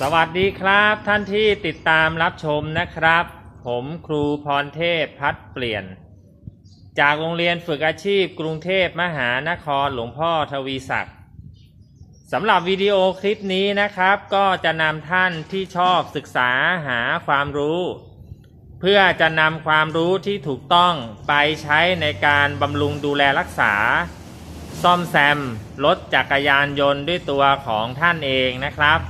สวัสดีครับท่านที่ติดตามรับชมนะครับ ผมครูพรเทพพัดเปลี่ยน จากโรงเรียนฝึกอาชีพกรุงเทพมหานครหลวงพ่อทวีศักดิ์สำหรับวิดีโอคลิปนี้นะครับ ก็จะนำท่านที่ชอบศึกษาหาความรู้ เพื่อจะนำความรู้ที่ถูกต้องไปใช้ในการบำรุงดูแลรักษา ซ่อมแซมรถจักรยานยนต์ด้วยตัวของท่านเองนะครับ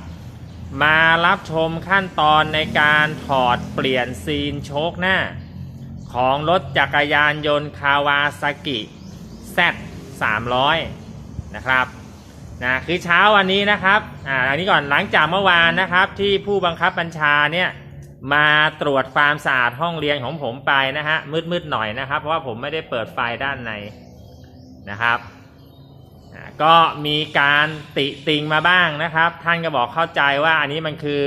มารับชมขั้นตอนในการถอดเปลี่ยนซีนโชคหน้า ของรถจักรยานยนต์คาวาซากิ Z 300นะครับนะคือเช้าวันนี้นะครับอ่าอันนี้ก่อนหลังจากเมื่อวานนะครับที่ผู้บังคับบัญชาเนี่ยมาตรวจความสะอาดห้องเรียนของผมไปนะฮะมืดๆหน่อยนะครับ เพราะว่าผมไม่ได้เปิดไฟด้านในนะครับ ก็มีการติติงมาบ้างนะครับ ท่านก็บอกเข้าใจว่าอันนี้มันคือ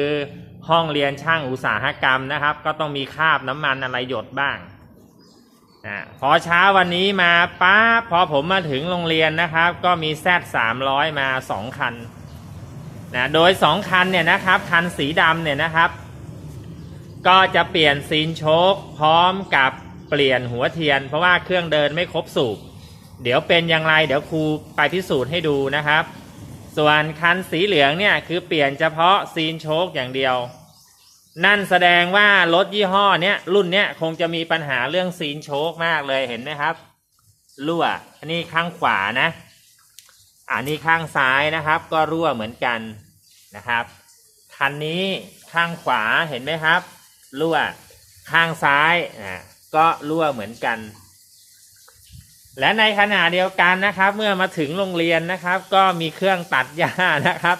ห้องเรียนช่างอุตสาหกรรมนะครับ ก็ต้องมีคราบน้ำมันอะไรหยดบ้างอ่าพอเช้าวันนี้มาป้าพอผมมาถึงโรงเรียนนะครับ ก็มีแซดสามร้อยมาสองคันนะโดยสองคันเนี่ยนะครับคันสีดำเนี่ยนะครับ ก็จะเปลี่ยนซีนโชคพร้อมกับเปลี่ยนหัวเทียน เพราะว่าเครื่องเดินไม่ครบสูบ เดี๋ยวเป็นอย่างไรเดี๋ยวครูไปพิสูจน์ให้ดูนะครับ ส่วนคันสีเหลืองเนี่ยคือเปลี่ยนเฉพาะซีนโชคอย่างเดียว นั่นแสดงว่ารถยี่ห้อเนี้ยรุ่นเนี้ยคงจะมีปัญหาเรื่องซีนโชคมากเลยเห็นไหมครับรั่วอันนี้ข้างขวานะอันนี้ข้างซ้ายนะครับ ก็รั่วเหมือนกันนะครับคันนี้ข้างขวาเห็นไหมครับรั่วข้างซ้ายอะก็รั่วเหมือนกัน และในขณะเดียวกันนะครับ เมื่อมาถึงโรงเรียนนะครับ ก็มีเครื่องตัดหญ้านะครับ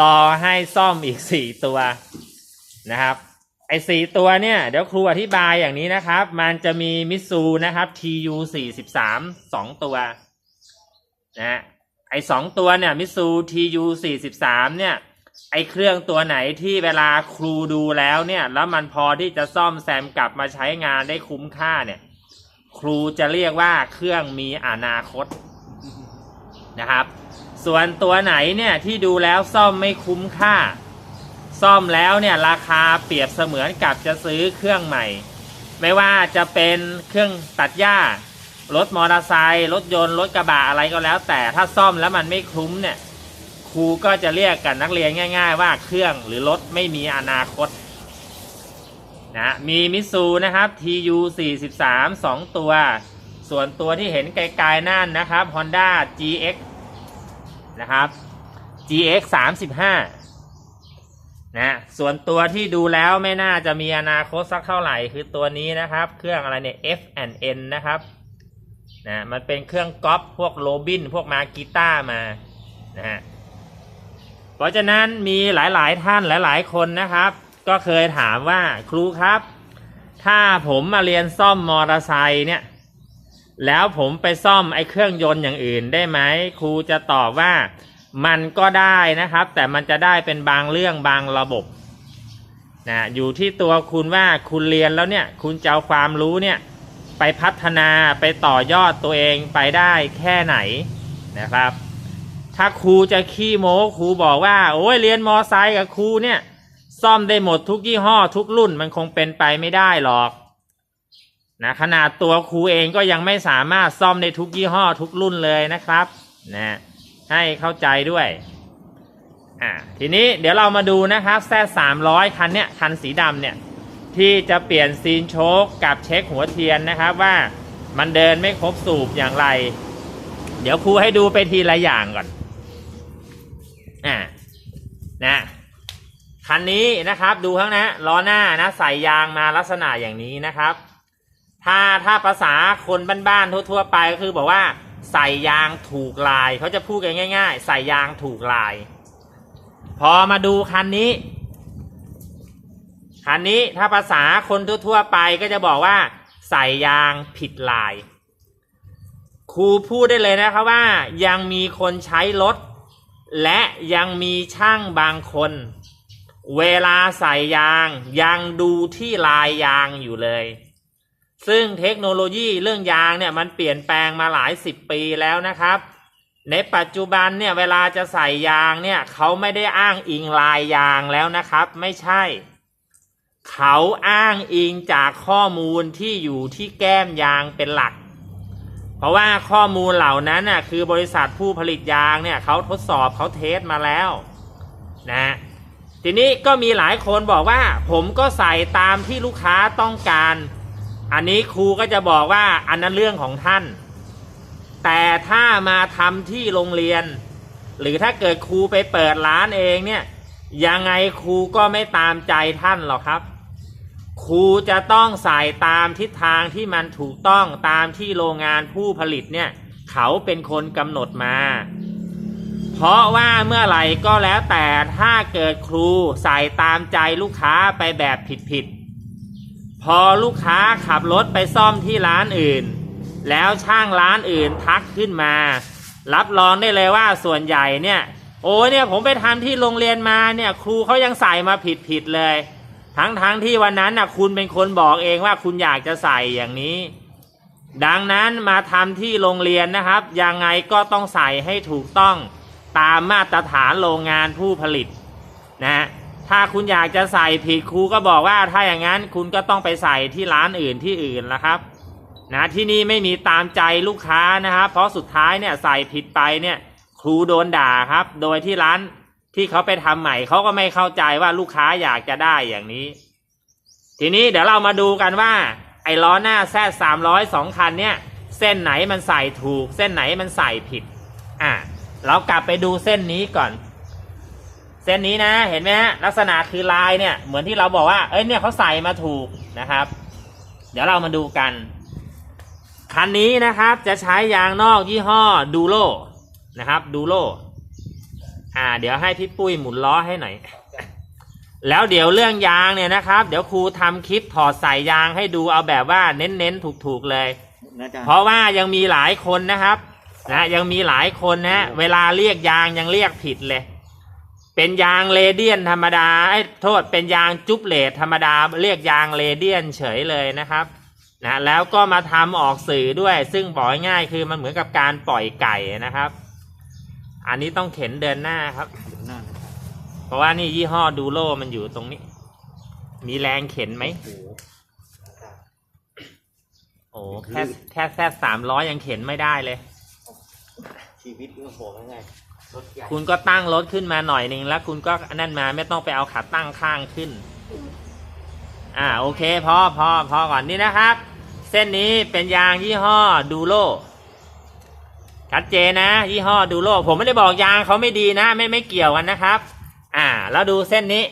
รอให้ซ่อมอีกสี่ตัวนะครับ ไอ้สี่ตัวเนี่ยเดี๋ยวครูอธิบายอย่างนี้นะครับ มันจะมีมิซูนะครับ TU สี่สิบสามสองตัวนะไอ้สองตัวเนี่ยมิซู TU สี่สิบสามเนี่ยไอ้เครื่องตัวไหนที่เวลาครูดูแล้วเนี่ย แล้วมันพอที่จะซ่อมแซมกลับมาใช้งานได้คุ้มค่าเนี่ย ครูจะเรียกว่าเครื่องมีอนาคตนะครับ ส่วนตัวไหนเนี่ยที่ดูแล้วซ่อมไม่คุ้มค่า ซ่อมแล้วเนี่ยราคาเปรียบเสมือนกับจะซื้อเครื่องใหม่ ไม่ว่าจะเป็นเครื่องตัดหญ้ารถมอเตอร์ไซค์รถยนต์รถกระบะอะไรก็แล้ว แต่ถ้าซ่อมแล้วมันไม่คุ้มเนี่ยครูก็จะเรียกกันนักเรียนง่าย ๆ ว่าเครื่องหรือรถไม่มีอนาคต นะมีมิซูนะครับ TU 43 2 ตัว ส่วนตัวที่เห็นไกลๆนั่นนะครับ Honda GX นะครับ GX 35นะส่วนตัวที่ดูแล้วไม่น่าจะมีอนาคตสักเท่าไหร่คือตัวนี้นะครับ เครื่องอะไรเนี่ย F&N นะครับนะมันเป็นเครื่องก๊อปพวกโรบิน พวกมากีต้ามานะฮะเพราะฉะนั้นมีหลายๆท่านหลาย ๆ คนนะครับ ก็เคยถามว่าครูครับ ถ้าผมมาเรียนซ่อมมอเตอร์ไซค์เนี่ย แล้วผมไปซ่อมไอ้เครื่องยนต์อย่างอื่นได้ไหมครูจะตอบว่ามันก็ได้นะครับ แต่มันจะได้เป็นบางเรื่องบางระบบนะอยู่ที่ตัวคุณว่าคุณเรียนแล้วเนี่ย คุณจะเอาความรู้เนี่ยไปพัฒนาไปต่อยอดตัวเองไปได้แค่ไหนนะครับ ถ้าครูจะขี้โม้ครูบอกว่า โอ้ยเรียนมอไซค์กับครูเนี่ย ซ่อมได้หมดทุกยี่ห้อทุกรุ่นมันคงเป็นไปไม่ได้หรอกนะขนาดตัวครูเองก็ยังไม่สามารถซ่อมได้ทุกยี่ห้อทุกรุ่นเลยนะครับนะให้เข้าใจด้วยอ่าทีนี้เดี๋ยวเรามาดูนะครับแซ่สามร้อยคันเนี้ยคันสีดำเนี่ยที่จะเปลี่ยนซีนโชคกับเช็คหัวเทียนนะครับว่ามันเดินไม่ครบสูบอย่างไร เดี๋ยวครูให้ดูไปทีละอย่างก่อนอ่านะ คันนี้นะครับดูข้างหน้าล้อหน้านะใส่ยางมาลักษณะอย่างนี้นะครับ ถ้าถ้าภาษาคนบ้านๆทั่วๆไปก็คือบอกว่าใส่ยางถูกลายเขาจะพูดกันง่าย ๆ ใส่ยางถูกลาย พอมาดูคันนี้คันนี้ถ้าภาษาคนทั่วๆไปก็จะบอกว่า ใส่ยางผิดลาย ครูพูดได้เลยนะครับว่ายังมีคนใช้รถและยังมีช่างบางคน เวลาใส่ยางยังดูที่ลายยางอยู่เลย ซึ่งเทคโนโลยีเรื่องยางเนี่ยมันเปลี่ยนแปลงมาหลายสิบปีแล้วนะครับ ในปัจจุบันเนี่ยเวลาจะใส่ยางเนี่ยเขาไม่ได้อ้างอิงลายยางแล้วนะครับ ไม่ใช่ เขาอ้างอิงจากข้อมูลที่อยู่ที่แก้มยางเป็นหลัก เพราะว่าข้อมูลเหล่านั้นน่ะคือบริษัทผู้ผลิตยางเนี่ยเขาทดสอบเขาเทสมาแล้ว นะ ทีนี้ก็มีหลายคนบอกว่า ผมก็ใส่ตามที่ลูกค้าต้องการ อันนี้ครูก็จะบอกว่าอันนั้นเรื่องของท่าน แต่ถ้ามาทำที่โรงเรียน หรือถ้าเกิดครูไปเปิดร้านเองเนี่ยยังไงครูก็ไม่ตามใจท่านหรอกครับครูจะต้องใส่ตามทิศทางที่มันถูกต้องตามที่โรงงานผู้ผลิตเนี่ย เขาเป็นคนกำหนดมา เพราะว่าเมื่อไหร่ก็แล้วแต่ถ้าเกิดครูใส่ตามใจลูกค้าไปแบบผิดๆพอลูกค้าขับรถไปซ่อมที่ร้านอื่น แล้วช่างร้านอื่นทักขึ้นมา รับรองได้เลยว่าส่วนใหญ่เนี่ยโอ้ยเนี่ยผมไปทำที่โรงเรียนมาเนี่ยครูเขายังใส่มาผิดๆเลย ทั้งๆทที่วันนั้นน่ะคุณเป็นคนบอกเองว่าคุณอยากจะใส่อย่างนี้ ดังนั้นมาทำที่โรงเรียนนะครับยังไงก็ต้องใส่ให้ถูกต้อง ตามมาตรฐานโรงงานผู้ผลิตนะถ้าคุณอยากจะใส่ผิดครูก็บอกว่าถ้าอย่างนั้นคุณก็ต้องไปใส่ที่ร้านอื่นที่อื่นละครับนะที่นี่ไม่มีตามใจลูกค้านะครับ เพราะสุดท้ายเนี่ยใส่ผิดไปเนี่ยครูโดนด่าครับ โดยที่ร้านที่เขาไปทำใหม่เขาก็ไม่เข้าใจว่าลูกค้าอยากจะได้อย่างนี้ ทีนี้เดี๋ยวเรามาดูกันว่า ไอ้ล้อหน้าแซดสามร้อยสองคันเนี่ย เส้นไหนมันใส่ถูก เส้นไหนมันใส่ผิด อะ เรากลับไปดูเส้นนี้ก่อน เส้นนี้นะเห็นไหมฮะลักษณะคือลายเนี่ย เหมือนที่เราบอกว่าเอ้ยเนี่ยเขาใส่มาถูกนะครับ เดี๋ยวเรามาดูกัน คันนี้นะครับจะใช้ยางนอกยี่ห้อดูโลนะครับดูโลอ่า เดี๋ยวให้พี่ปุ้ยหมุนล้อให้หน่อยแล้วเดี๋ยวเรื่องยางเนี่ยนะครับ เดี๋ยวครูทำคลิปถอดสายยางให้ดูเอาแบบว่าเน้นๆถูกๆเลยนะจ๊ะเพราะว่ายังมีหลายคนนะครับ นะยังมีหลายคนนะเวลาเรียกยางยังเรียกผิดเลย เป็นยางเรเดียนธรรมดาไอ้ยโทษเป็นยางจุ๊บเลดธรรมดาเรียกยางเรเดียนเฉยเลยนะครับนะแล้วก็มาทำออกสื่อด้วย ซึ่งบอกง่ายๆคือมันเหมือนกับการปล่อยไก่นะครับ อันนี้ต้องเข็นเดินหน้าครับเดี๋ยวหน้านะครับเพราะว่านี่ยี่ห้อดูโลมันอยู่ตรงนี้ มีแรงเข็นไหมโอ้โหโอ้แค่แค่แค่สามร้อยยังเข็นไม่ได้เลย ชีวิตก็โหดง่ายรถใหญ่คุณก็ตั้งรถขึ้นมาหน่อยหนึ่งแล้วคุณก็อันนั่นมาไม่ต้องไปเอาขาตั้งข้างขึ้น อ่าโอเคพอพอพอก่อนนี่นะครับ เส้นนี้เป็นยางยี่ห้อดูโลชัดเจนนะยี่ห้อดูโลผมไม่ได้บอกยางเขาไม่ดีนะ ไม่ไม่เกี่ยวกันนะครับ อ่า แล้วดูเส้นนี้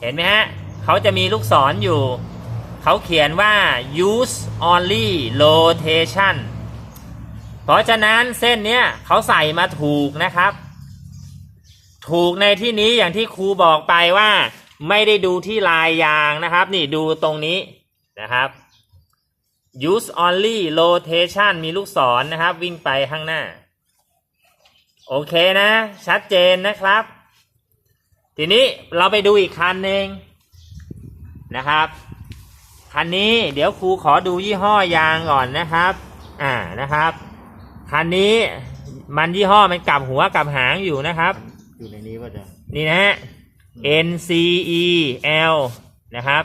เห็นไหมฮะเขาจะมีลูกศรออยู่ เขาเขียนว่า use only rotation เพราะฉะนั้นเส้นเนี้ยเขาใส่มาถูกนะครับ ถูกในที่นี้อย่างที่ครูบอกไปว่า ไม่ได้ดูที่ลายยางนะครับ นี่ดูตรงนี้นะครับ use only rotation มีลูกศรนะครับ วิ่งไปข้างหน้า โอเคนะ ชัดเจนนะครับ ทีนี้เราไปดูอีกคันหนึ่งนะครับคันนี้เดี๋ยวครูขอดูยี่ห้อยางก่อนนะครับ อ่านะครับ คันนี้มันยี่ห้อมันกลับหัวกลับหางอยู่นะครับ อยู่ในนี้ว่าจะนี่นะฮะ N C E L นะครับ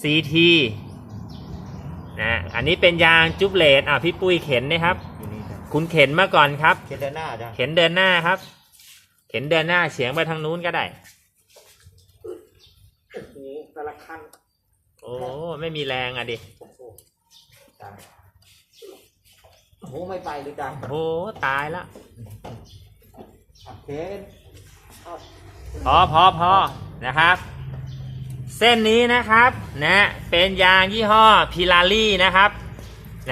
C T นะอันนี้เป็นยางจุ๊บเลดอะพี่ปุ้ยเข็นนะครับ อยู่นี่จ้ะคุณเข็นมาก่อนครับ เขียนด้านหน้าจ้ะเข็นเดินหน้าครับ เข็นเดินหน้าเฉียงไปทางนู้นก็ได้ โอ้แต่ละคันโอ้ไม่มีแรงอะดิ โอ้โหจ้ะ โอ้โหไม่ไปเลยจ้ะโอ้ตายละอะเข็นเอาพอพอพอนะครับ เส้นนี้นะครับนะเป็นยางยี่ห้อพิลารี่นะครับ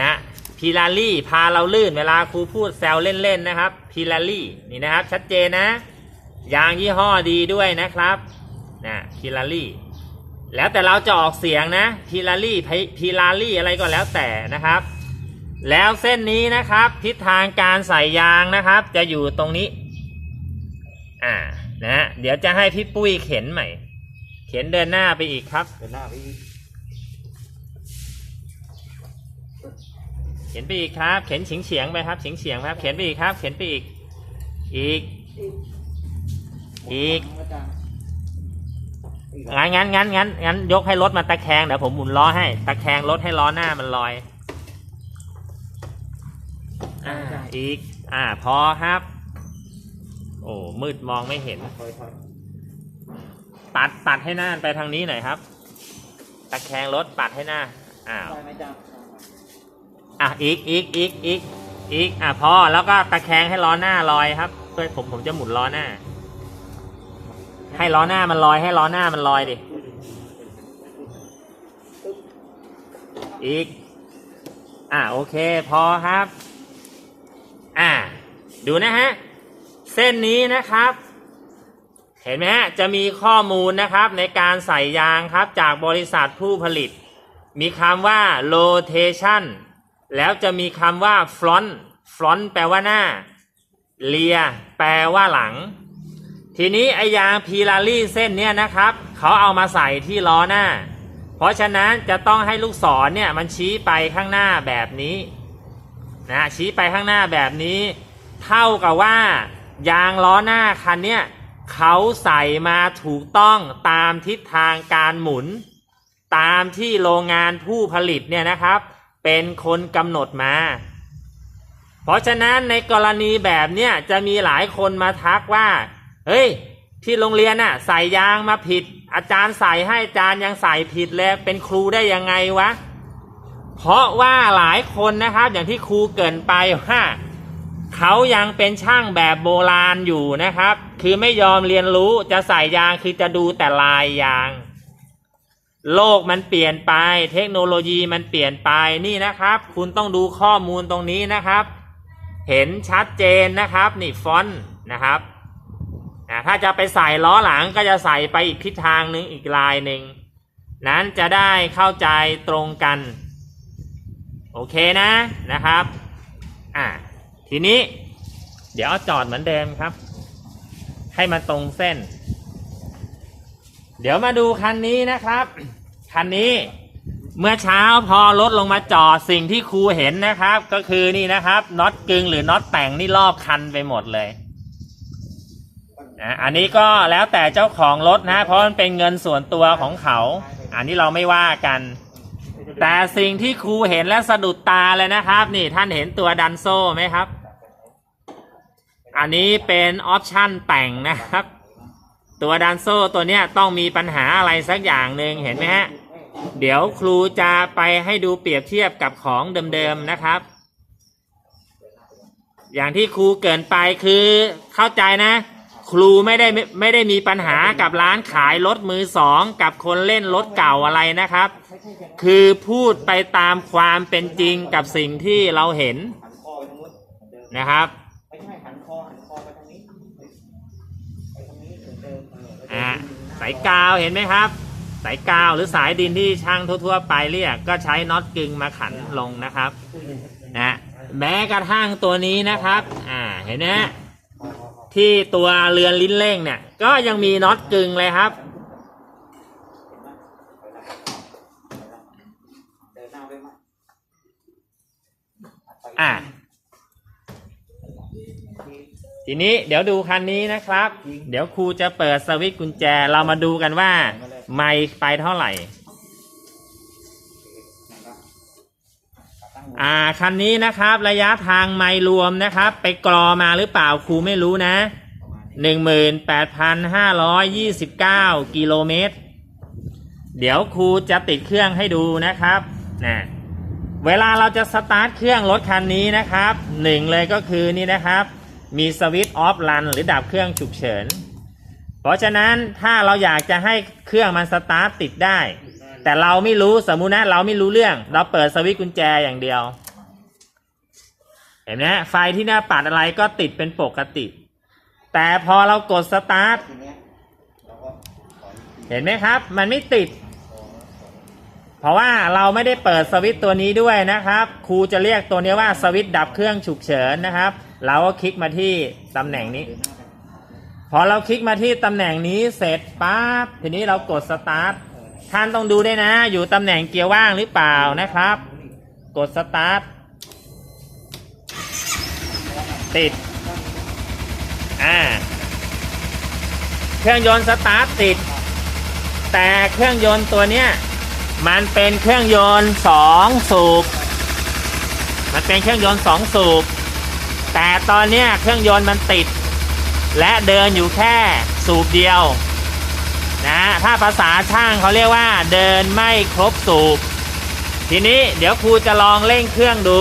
นะพิลารี่พาเราลื่นเวลาครูพูดแซวเล่นๆนะครับพิลารี่นี่นะครับ ชัดเจนนะ ยางยี่ห้อดีด้วยนะครับนะพิลารี่แล้วแต่เราจะออกเสียงนะพิลารี่พิลารี่อะไรก็แล้วแต่นะครับ แล้วเส้นนี้นะครับ ทิศทางการใส่ยางนะครับ จะอยู่ตรงนี้ อ่านะฮะเดี๋ยวจะให้พี่ปุ้ยเข็นใหม่ เข็นเดินหน้าไปอีกครับ เดินหน้าไปอีกเข็นไปอีกครับ เข็นเฉียงเฉียงไปครับเฉียงเฉียงครับ เข็นไปอีกครับ เข็นไปอีก อีก อีกอีกงั้นงั้นงั้นงั้นงั้นยกให้รถมาตะแคงเดี๋ยวผมหมุนล้อให้ ตะแคงรถให้ล้อหน้ามันลอย อ่าอีก อ่า พอครับ โอ้ มืดมองไม่เห็นถอยถอยปัดปัดให้หน้าไปทางนี้หน่อยครับ ตะแคงรถปัดให้หน้า อ้าวได้ไหมอาจารย์อะ อีก อีก อีก อีก อีก อะพอ แล้วก็ตะแคงให้ล้อหน้าลอยครับเพื่อผมผมจะหมุนล้อหน้า ให้ล้อหน้ามันลอย ให้ล้อหน้ามันลอยดิ อีก อะโอเค พอครับอ่า ดูนะฮะ เส้นนี้นะครับ เห็นไหมฮะ จะมีข้อมูลนะครับในการใส่ยางครับจากบริษัทผู้ผลิต มีคำว่า rotation แล้วจะมีคำว่า front front แปลว่าหน้า rear แปลว่าหลัง ทีนี้ไอยางพีลารี่เส้นเนี้ยนะครับ เขาเอามาใส่ที่ล้อหน้า เพราะฉะนั้นจะต้องให้ลูกศรเนี่ยมันชี้ไปข้างหน้าแบบนี้นะชี้ไปข้างหน้าแบบนี้ เท่ากับว่ายางล้อหน้าคันเนี้ยเขาใส่มาถูกต้องตามทิศทางการหมุน ตามที่โรงงานผู้ผลิตเนี่ยนะครับ เป็นคนกำหนดมา เพราะฉะนั้นในกรณีแบบเนี้ยจะมีหลายคนมาทักว่า เฮ้ย ที่โรงเรียนน่ะใส่ยางมาผิด อาจารย์ใส่ให้อาจารย์ยังใส่ผิดเลยเป็นครูได้ยังไงวะ เพราะว่าหลายคนนะครับอย่างที่ครูเกินไปว่า เขายังเป็นช่างแบบโบราณอยู่นะครับ คือไม่ยอมเรียนรู้จะใส่ยางคือจะดูแต่ลายยาง โลกมันเปลี่ยนไป เทคโนโลยีมันเปลี่ยนไปนี่นะครับ คุณต้องดูข้อมูลตรงนี้นะครับ เห็นชัดเจนนะครับ นี่ฟอนต์นะครับถ้าจะไปใส่ล้อหลังก็จะใส่ไปอีกทิศทางหนึ่งอีกลายหนึ่งนั้นจะได้เข้าใจตรงกัน โอเคนะนะครับ อ่า ทีนี้เดี๋ยวเอาจอดเหมือนเดิมครับ ให้มันตรงเส้น เดี๋ยวมาดูคันนี้นะครับ คันนี้เมื่อเช้าพอรถลงมาจอดสิ่งที่ครูเห็นนะครับ ก็คือนี่นะครับน็อตกึงหรือน็อตแต่งนี่รอบคันไปหมดเลยอันนี้ก็แล้วแต่เจ้าของรถนะ เพราะมันเป็นเงินส่วนตัวของเขา อันนี้เราไม่ว่ากัน แต่สิ่งที่ครูเห็นและสะดุดตาเลยนะครับ นี่ท่านเห็นตัวดันโซ่ไหมครับ อันนี้เป็นออปชั่นแต่งนะครับ ตัวดันโซ่ตัวเนี้ยต้องมีปัญหาอะไรสักอย่างหนึ่งเห็นไหมฮะ เดี๋ยวครูจะไปให้ดูเปรียบเทียบกับของเดิมๆนะครับ อย่างที่ครูเกินไปคือเข้าใจนะ ครูไม่ได้ไม่ได้มีปัญหากับร้านขายรถมือสองกับคนเล่นรถเก่าอะไรนะครับ คือพูดไปตามความเป็นจริงกับสิ่งที่เราเห็นนะครับ ไม่ใช่หันคอหันคอไปทางนี้ไปทางนี้เหมือนเดิมเอออ่าสายกาวเห็นไหมครับ สายกาวหรือสายดินที่ช่างทั่วๆ ไปเรียกก็ใช้น็อตกึงมาขันลงนะครับนะแม้กระทั่งตัวนี้นะครับอ่าเห็นไหมที่ตัวเรือนลิ้นเร่งเนี่ย ก็ยังมีน็อตกึงเลยครับอ่า ทีนี้เดี๋ยวดูคันนี้นะครับ เดี๋ยวครูจะเปิดสวิตช์กุญแจเรามาดูกันว่า ไม่ไปเท่าไหร่ อ่าคันนี้นะครับ ระยะทางไมล์รวมนะครับ ไปกรอมาหรือเปล่าครูไม่รู้นะหนึ่งหมื่นแปดพันห้าร้อยยี่สิบเก้ากิโลเมตร เดี๋ยวครูจะติดเครื่องให้ดูนะครับนะเวลาเราจะสตาร์ทเครื่องรถคันนี้นะครับหนึ่งเลยก็คือนี่นะครับ มีสวิตช์ออฟรันหรือดับเครื่องฉุกเฉิน เพราะฉะนั้นถ้าเราอยากจะให้เครื่องมันสตาร์ทติดได้ แต่เราไม่รู้สมมุตินะเราไม่รู้เรื่อง เราเปิดสวิตช์กุญแจอย่างเดียว เห็นไหมไฟที่หน้าปัดอะไรก็ติดเป็นปกติ แต่พอเรากดสตาร์ทเห็นไหมครับ มันไม่ติด เพราะว่าเราไม่ได้เปิดสวิตตัวนี้ด้วยนะครับ ครูจะเรียกตัวนี้ว่าสวิตดับเครื่องฉุกเฉินนะครับ เราก็คลิกมาที่ตำแหน่งนี้ พอเราคลิกมาที่ตำแหน่งนี้เสร็จปั๊บทีนี้เรากดสตาร์ทท่านต้องดูด้วยนะ อยู่ตำแหน่งเกียร์ว่างหรือเปล่านะครับ กดสตาร์ทติด อ่า เครื่องยนต์สตาร์ทติด แต่เครื่องยนต์ตัวเนี้ยมันเป็นเครื่องยนต์สองสูบ มันเป็นเครื่องยนต์สองสูบ แต่ตอนนี้เครื่องยนต์มันติด และเดินอยู่แค่สูบเดียวนะถ้าภาษาช่างเขาเรียกว่าเดินไม่ครบสูบ ทีนี้เดี๋ยวครูจะลองเร่งเครื่องดู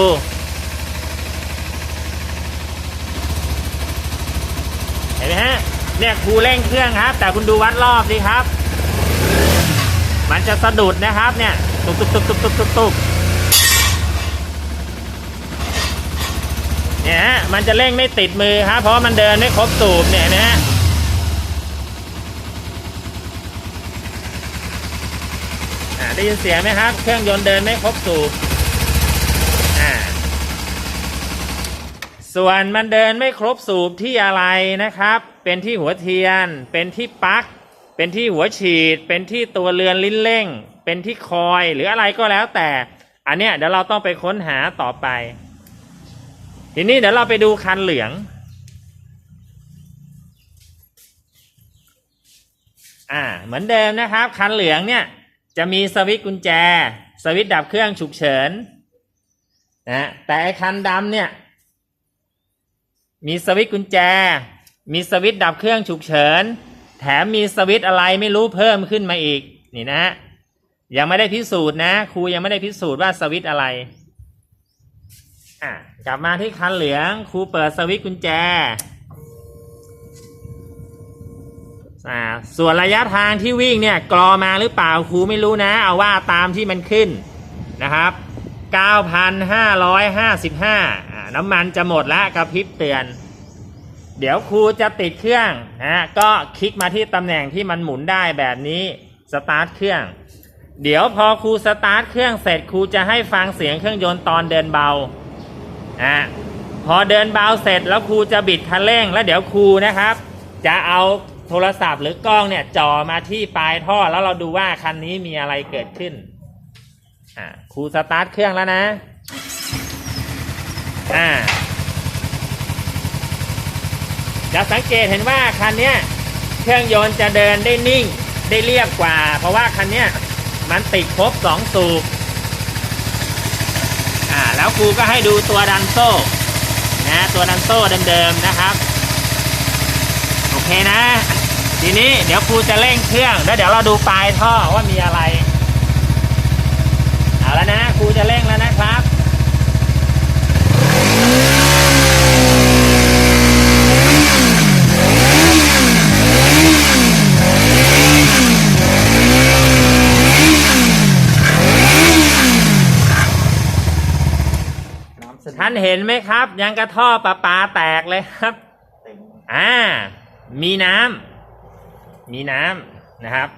เห็นไหมฮะเนี่ยครูเร่งเครื่องครับ แต่คุณดูวัดรอบสิครับ มันจะสะดุดนะครับเนี่ย ตุบตุบตุบตุบตุบตุบตุบ เนี่ยฮะมันจะเร่งไม่ติดมือครับเพราะมันเดินไม่ครบสูบเนี่ยนไหมฮะได้ยินเสียงไหมครับ เครื่องยนต์เดินไม่ครบสูบอ่าส่วนมันเดินไม่ครบสูบที่อะไรนะครับ เป็นที่หัวเทียน เป็นที่ปลั๊ก เป็นที่หัวฉีด เป็นที่ตัวเรือนลิ้นเร่ง เป็นที่คอยหรืออะไรก็แล้วแต่ อันเนี้ยเดี๋ยวเราต้องไปค้นหาต่อไป ทีนี้เดี๋ยวเราไปดูคันเหลือง อ่า เหมือนเดิมนะครับ คันเหลืองเนี่ย จะมีสวิตช์กุญแจ สวิตช์ดับเครื่องฉุกเฉินนะแต่ไอคันดำเนี่ย มีสวิตช์กุญแจ มีสวิตช์ดับเครื่องฉุกเฉิน แถมมีสวิตช์อะไรไม่รู้เพิ่มขึ้นมาอีก นี่นะฮะยังไม่ได้พิสูจน์นะ ครูยังไม่ได้พิสูจน์ว่าสวิตช์อะไร อะ กลับมาที่คันเหลืองครูเปิดสวิตช์กุญแจอ่าส่วนระยะทางที่วิ่งเนี่ยกรอมาหรือเปล่าครูไม่รู้นะ เอาว่าตามที่มันขึ้นนะครับ 9,555อ่าน้ำมันจะหมดแล้วกระพริบเตือน เดี๋ยวครูจะติดเครื่องนะก็คลิกมาที่ตำแหน่งที่มันหมุนได้แบบนี้สตาร์ทเครื่อง เดี๋ยวพอครูสตาร์ทเครื่องเสร็จครูจะให้ฟังเสียงเครื่องยนต์ตอนเดินเบา อ่าพอเดินเบาเสร็จแล้วครูจะบิดคันเร่ง แล้วเดี๋ยวครูนะครับ จะเอาโทรศัพท์หรือกล้องเนี่ยจ่อมาที่ปลายท่อแล้วเราดูว่าคันนี้มีอะไรเกิดขึ้นอ่าครูสตาร์ทเครื่องแล้วนะอ่าจะสังเกตเห็นว่าคันนี้เครื่องยนต์จะเดินได้นิ่งได้เรียบกว่า เพราะว่าคันนี้มันติดครบสองสูบาแล้วครูก็ให้ดูตัวดันโซ่นะตัวดันโซ่เดิมๆนะครับ โอเคนะ ทีนี้เดี๋ยวครูจะเร่งเครื่องแล้วเดี๋ยวเราดูปลายท่อว่ามีอะไร เอาแล้วนะครูจะเร่งแล้วนะครับ ทท่านเห็นไหมครับ ยังกระท่อประปาแตกเลยครับเต็มอ่า มีน้ำมีน้ำนะครับ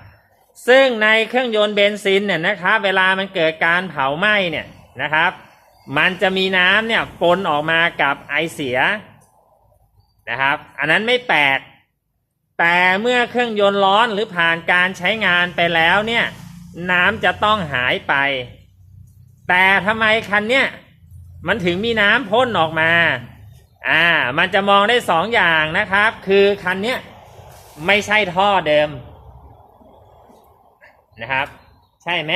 ซึ่งในเครื่องยนต์เบนซินเนี่ยนะครับ เวลามันเกิดการเผาไหม้เนี่ยนะครับ มันจะมีน้ำเนี่ยปนออกมากับไอเสียนะครับ อันนั้นไม่แปลกแต่เมื่อเครื่องยนต์ร้อนหรือผ่านการใช้งานไปแล้วเนี่ย น้ำจะต้องหายไป แต่ทำไมคันเนี่ย มันถึงมีน้ำพ่นออกมา อ่า มันจะมองได้สองอย่างนะครับ คือคันเนี้ยไม่ใช่ท่อเดิม นะครับ ใช่ไหม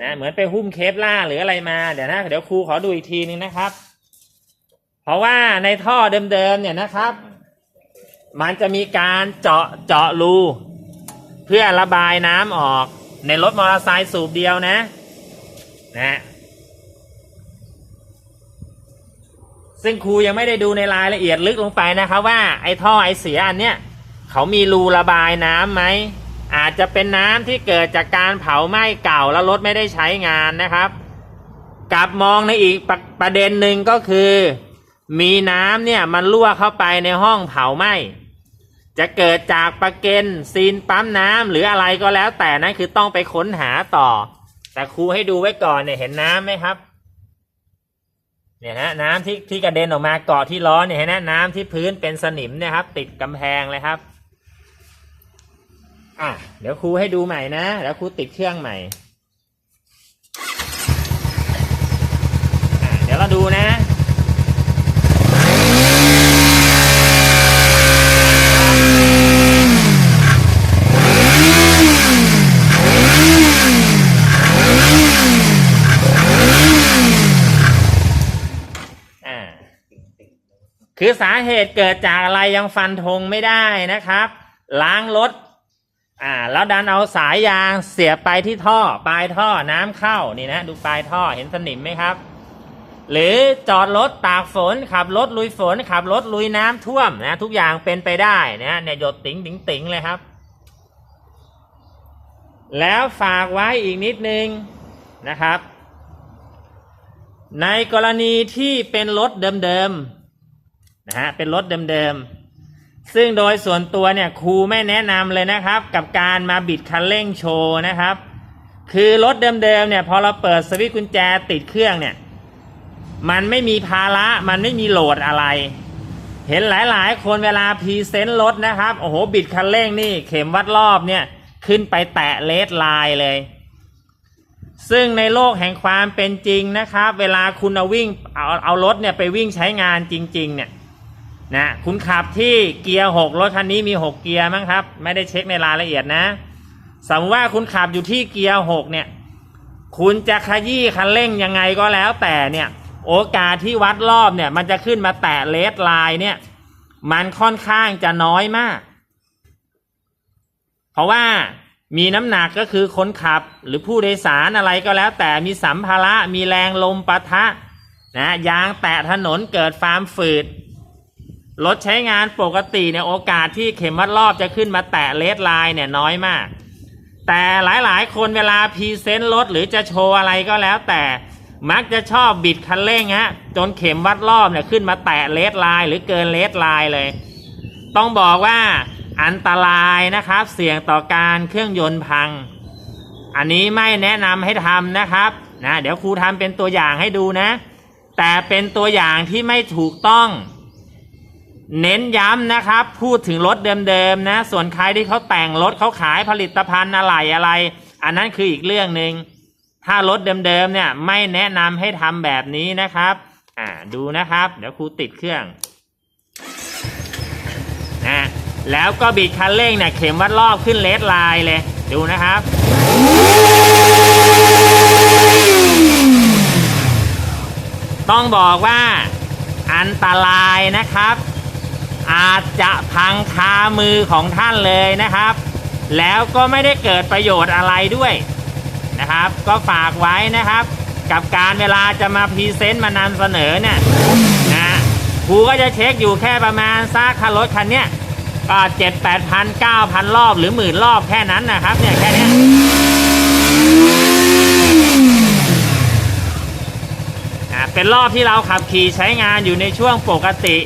นะเหมือนไปหุ้มเคปล่าหรืออะไรมาเดี๋ยวนะ เดี๋ยวครูขอดูอีกทีนึงนะครับ เพราะว่าในท่อเดิมๆเนี่ยนะครับ มันจะมีการเจาะเจาะรู เพื่อระบายน้ำออกในรถมอเตอร์ไซค์สูบเดียวนะ นะ ซึ่งครูยังไม่ได้ดูในรายละเอียดลึกลงไปนะครับว่าไอ้ท่อไอเสียอันเนี้ยเขามีรูระบายน้ำไหมอาจจะเป็นน้ำที่เกิดจากการเผาไหม้เก่าแล้วรถไม่ได้ใช้งานนะครับกลับมองในอีกประประเด็นหนึ่งก็คือ มีน้ำเนี่ยมันรั่วเข้าไปในห้องเผาไหม้จะเกิดจากประเก็นซีนปั๊มน้ำหรืออะไรก็แล้วแต่นั่นคือต้องไปค้นหาต่อ แต่ครูให้ดูไว้ก่อนเนี่ยเห็นน้ำไหมครับ เนี่ยนะน้ำที่ที่กระเด็นออกมาเกาะที่ล้อเนี่ยนะน้ำที่พื้นเป็นสนิมเนะครับ ติดกำแพงเลยครับอะเดี๋ยวครูให้ดูใหม่นะเดี๋ยวครูติดเครื่องใหม่อะเดี๋ยวเราดูนะ คือสาเหตุเกิดจากอะไรยังฟันธงไม่ได้นะครับ ล้างรถอ่าแล้วดันเอาสายยางเสียบไปที่ท่อ ปลายท่อน้ำเข้านี่นะดูปลายท่อเห็นสนิมไหมครับ หรือจอดรถตากฝน ขับรถลุยฝน ขับรถลุยน้ำท่วมนะทุกอย่างเป็นไปได้นะเนี่ยหยดติ๋งติ๋งติ๋งเลยครับ แล้วฝากไว้อีกนิดนึงนะครับ ในกรณีที่เป็นรถเดิมๆ นะฮะเป็นรถเดิมๆ ซึ่งโดยส่วนตัวเนี่ยครูไม่แนะนำเลยนะครับ กับการมาบิดคันเร่งโชว์นะครับ คือรถเดิมๆเนี่ยพอเราเปิดสวิตช์กุญแจติดเครื่องเนี่ยมันไม่มีภาระมันไม่มีโหลดอะไร เห็นหลายๆ คนเวลาพรีเซนต์รถนะครับโอ้โหบิดคันเร่งนี่เข็มวัดรอบเนี่ยขึ้นไปแตะเลสไลน์เลย ซึ่งในโลกแห่งความเป็นจริงนะครับ เวลาคุณเอาวิ่งเอาเอารถเนี่ยไปวิ่งใช้งานจริง ๆ เนี่ย นะคุณขับที่เกียร์หกรถคันนี้มีหกเกียร์มั้งครับ ไม่ได้เช็คในรายละเอียดนะ สมมติว่าคุณขับอยู่ที่เกียร์หกเนี่ย คุณจะขยี้คันเร่งยังไงก็แล้วแต่เนี่ย โอกาสที่วัดรอบเนี่ย มันจะขึ้นมาแตะเลสไลน์เนี่ย มันค่อนข้างจะน้อยมาก เพราะว่ามีน้ำหนักก็คือคนขับหรือผู้โดยสารอะไรก็แล้ว แต่มีสัมภาระมีแรงลมปะทะนะยางแตะถนนเกิดฟาร์มฝืด รถใช้งานปกติเนี่ยโอกาสที่เข็มวัดรอบจะขึ้นมาแตะเลสไลน์เนี่ยน้อยมาก แต่หลายๆ คนเวลาพรีเซนต์รถหรือจะโชว์อะไรก็แล้ว แต่มักจะชอบบิดคันเร่งฮะจนเข็มวัดรอบเนี่ยขึ้นมาแตะเลสไลน์หรือเกินเลสไลน์เลย ต้องบอกว่าอันตรายนะครับ เสี่ยงต่อการเครื่องยนต์พัง อันนี้ไม่แนะนำให้ทำนะครับนะเดี๋ยวครูทำเป็นตัวอย่างให้ดูนะ แต่เป็นตัวอย่างที่ไม่ถูกต้อง เน้นย้ำนะครับ พูดถึงรถเดิมๆนะ ส่วนใครที่เขาแต่งรถเขาขายผลิตภัณฑ์อะไรอะไร อันนั้นคืออีกเรื่องหนึ่งถ้ารถเดิมๆเนี่ยไม่แนะนำให้ทำแบบนี้นะครับ อ่าดูนะครับ เดี๋ยวครูติดเครื่องนะแล้วก็บิดคันเร่งเนี่ยเข็มวัดรอบขึ้นเลสไลน์เลย ดูนะครับต้องบอกว่าอันตรายนะครับ อาจจะพังคามือของท่านเลยนะครับ แล้วก็ไม่ได้เกิดประโยชน์อะไรด้วยนะครับ ก็ฝากไว้นะครับ กับการเวลาจะมาพรีเซนต์มานำเสนอเนี่ยนะครูก็จะเช็คอยู่แค่ประมาณซากคันรถคันเนี้ยก็เจ็ดแปดพันเก้าพันรอบหรือหมื่นรอบแค่นั้นนะครับเนี่ยแค่เนี้ยอ่าเป็นรอบที่เราขับขี่ใช้งานอยู่ในช่วงปกติ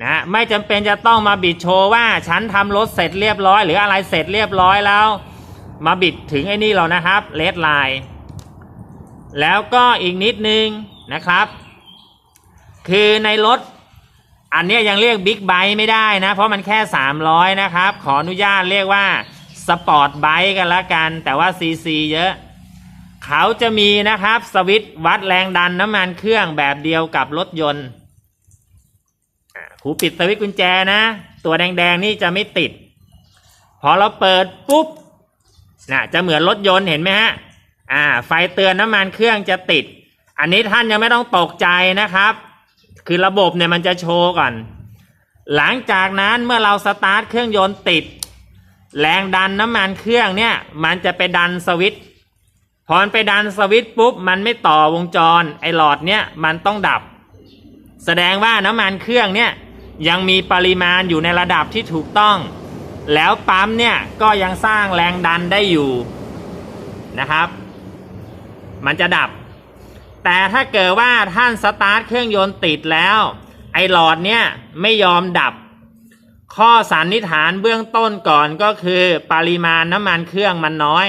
นะไม่จำเป็นจะต้องมาบิดโชว์ว่าฉันทำรถเสร็จเรียบร้อย หรืออะไรเสร็จเรียบร้อยแล้ว มาบิดถึงไอ้นี่เรานะครับเลดไลน์แล้วก็อีกนิดนึงนะครับ คือในรถอันนี้ยยังเรียกบิ๊กไบค์ไม่ได้นะ เพราะมันแค่ 300 นะครับ ขออนุญาตเรียกว่าสปอร์ตไบค์กันละกัน แต่ว่าซีซีเยอะ เขาจะมีนะครับสวิตช์วัดแรงดันน้ำมันเครื่องแบบเดียวกับรถยนต์ อ่าครูปิดสวิตช์กุญแจนะ ตัวแดงๆนี่จะไม่ติด พอเราเปิดปุ๊บนะจะเหมือนรถยนต์เห็นไหมฮะอ่า ไฟเตือนน้ำมันเครื่องจะติด อันนี้ท่านยังไม่ต้องตกใจนะครับ คือระบบเนี่ยมันจะโชว์ก่อน หลังจากนั้นเมื่อเราสตาร์ทเครื่องยนต์ติด แรงดันน้ำมันเครื่องเนี่ย มันจะไปดันสวิตช์พอมันไปดันสวิตช์ปุ๊บ มันไม่ต่อวงจร ไอหลอดเนี่ยมันต้องดับ แสดงว่าน้ำมันเครื่องเนี่ย ยังมีปริมาณอยู่ในระดับที่ถูกต้อง แล้วปั๊มเนี่ยก็ยังสร้างแรงดันได้อยู่นะครับ มันจะดับ แต่ถ้าเกิดว่าท่านสตาร์ทเครื่องยนต์ติดแล้ว ไอหลอดเนี่ยไม่ยอมดับ ข้อสันนิษฐานเบื้องต้นก่อนก็คือปริมาณน้ำมันเครื่องมันน้อย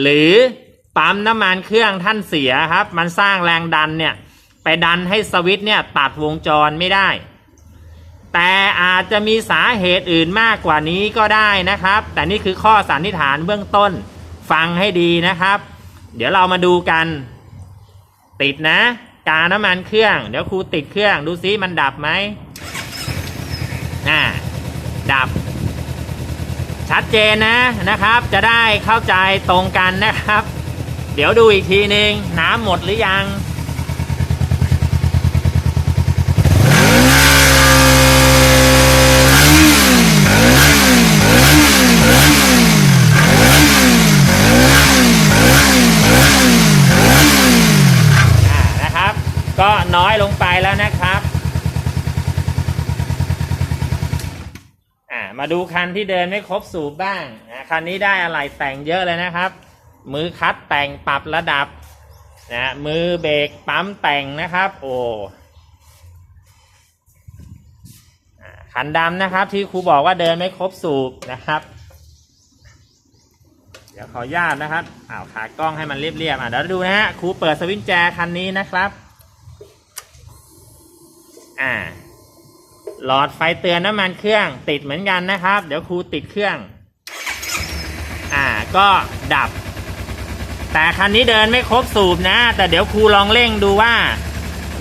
หรือปั๊มน้ำมันเครื่องท่านเสียครับ มันสร้างแรงดันเนี่ย ไปดันให้สวิตช์เนี่ยตัดวงจรไม่ได้ แต่อาจจะมีสาเหตุอื่นมากกว่านี้ก็ได้นะครับ แต่นี่คือข้อสันนิษฐานเบื้องต้นฟังให้ดีนะครับ เดี๋ยวเรามาดูกัน ติดนะ กาน้ำมันเครื่อง เดี๋ยวครูติดเครื่องดูซิมันดับไหมอ่าดับ ชัดเจนนะนะครับ จะได้เข้าใจตรงกันนะครับ เดี๋ยวดูอีกทีหนึ่งน้ำหมดหรือยัง ก็น้อยลงไปแล้วนะครับมาดูคันที่เดินไม่ครบสูบบ้างคันนี้ได้อะไรแต่งเยอะเลยนะครับ มือคัดแต่งปรับระดับนะมือเบรกปั๊มแต่งนะครับ โอ้คันดำนะครับที่ครูบอกว่าเดินไม่ครบสูบนะครับ เดี๋ยวขออนุญาตนะครับอ้าวขากล้องให้มันเรียบๆอะเดี๋ยวดูนะฮะครูเปิดสวิตช์แจคันนี้นะครับ อ่า หลอดไฟเตือนน้ำมันเครื่องติดเหมือนกันนะครับ เดี๋ยวครูติดเครื่อง อ่า ก็ดับ แต่คันนี้เดินไม่ครบสูบนะ แต่เดี๋ยวครูลองเร่งดูว่า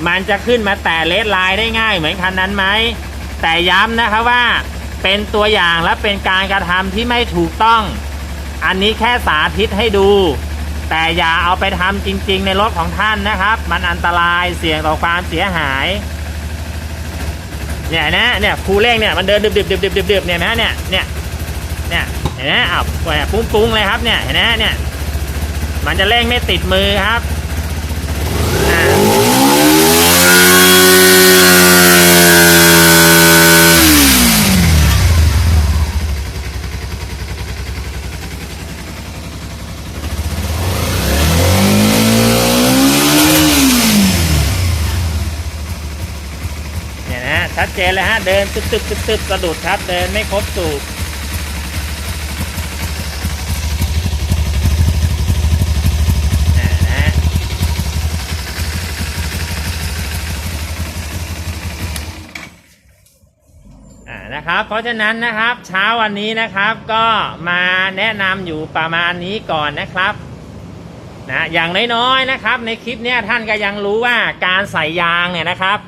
มันจะขึ้นมาแต่เลสไลน์ได้ง่ายเหมือนคันนั้นไหม แต่ย้ำนะครับว่า เป็นตัวอย่างและเป็นการกระทำที่ไม่ถูกต้อง อันนี้แค่สาธิตให้ดูแต่อย่าเอาไปทำจริง ๆ ในรถของท่านนะครับ มันอันตรายเสี่ยงต่อความเสียหาย เนี่ยนะเนี่ยครูเร่งเนี่ยมันเดินดึบดึบดึบดึบดึบดึบเนี่ยนะเนี่ยเนี่ยเนี่ยเห็นไหมอ้าวแหวปุ้งปุ้งเลยครับเนี่ยเห็นไหมเนี่ยมันจะเร่งไม่ติดมือครับอ่าเนี่ยนะฮะชัด เดินตึ๊บตึบตึบตึบสะดุดครับ เดินไม่ครบสูบอ่านะฮะอ่านะครับเพราะฉะนั้นนะครับเช้าวันนี้นะครับก็มาแนะนำอยู่ประมาณนี้ก่อนนะครับนะอย่างน้อยๆนะครับ ในคลิปเนี้ยท่านก็ยังรู้ว่าการใส่ยางเนี่ยนะครับ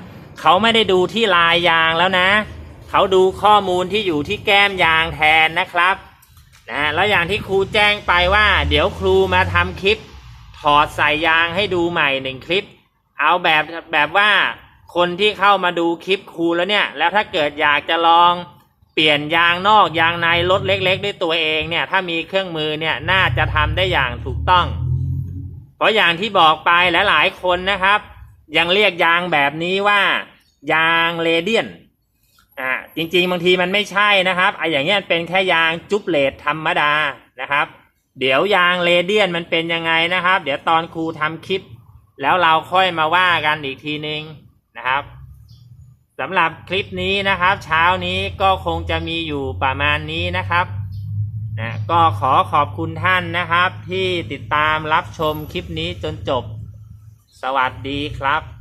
เขาไม่ได้ดูที่ลายยางแล้วนะ เขาดูข้อมูลที่อยู่ที่แก้มยางแทนนะครับนะแล้วอย่างที่ครูแจ้งไปว่า เดี๋ยวครูมาทำคลิป ถอดใส่ยางให้ดูใหม่หนึ่งคลิป เอาแบบแบบว่าคนที่เข้ามาดูคลิปครูแล้วเนี่ย แล้วถ้าเกิดอยากจะลองเปลี่ยนยางนอกยางในรถเล็ก ๆ ด้วยตัวเองเนี่ย ถ้ามีเครื่องมือเนี่ยน่าจะทำได้อย่างถูกต้อง เพราะอย่างที่บอกไปหลายๆคนนะครับ ยังเรียกยางแบบนี้ว่า ยางเรเดียนอ่าจริงๆ บางทีมันไม่ใช่นะครับไอ้อย่างเงี้ยเป็นแค่ยางจุบเลตธรรมดานะครับ เดี๋ยวยางเรเดียนมันเป็นยังไงนะครับ เดี๋ยวตอนครูทำคลิป แล้วเราค่อยมาว่ากันอีกทีนึงนะครับสำหรับคลิปนี้นะครับ เช้านี้ก็คงจะมีอยู่ประมาณนี้นะครับนะก็ขอขอบคุณท่านนะครับ ที่ติดตามรับชมคลิปนี้จนจบ สวัสดีครับ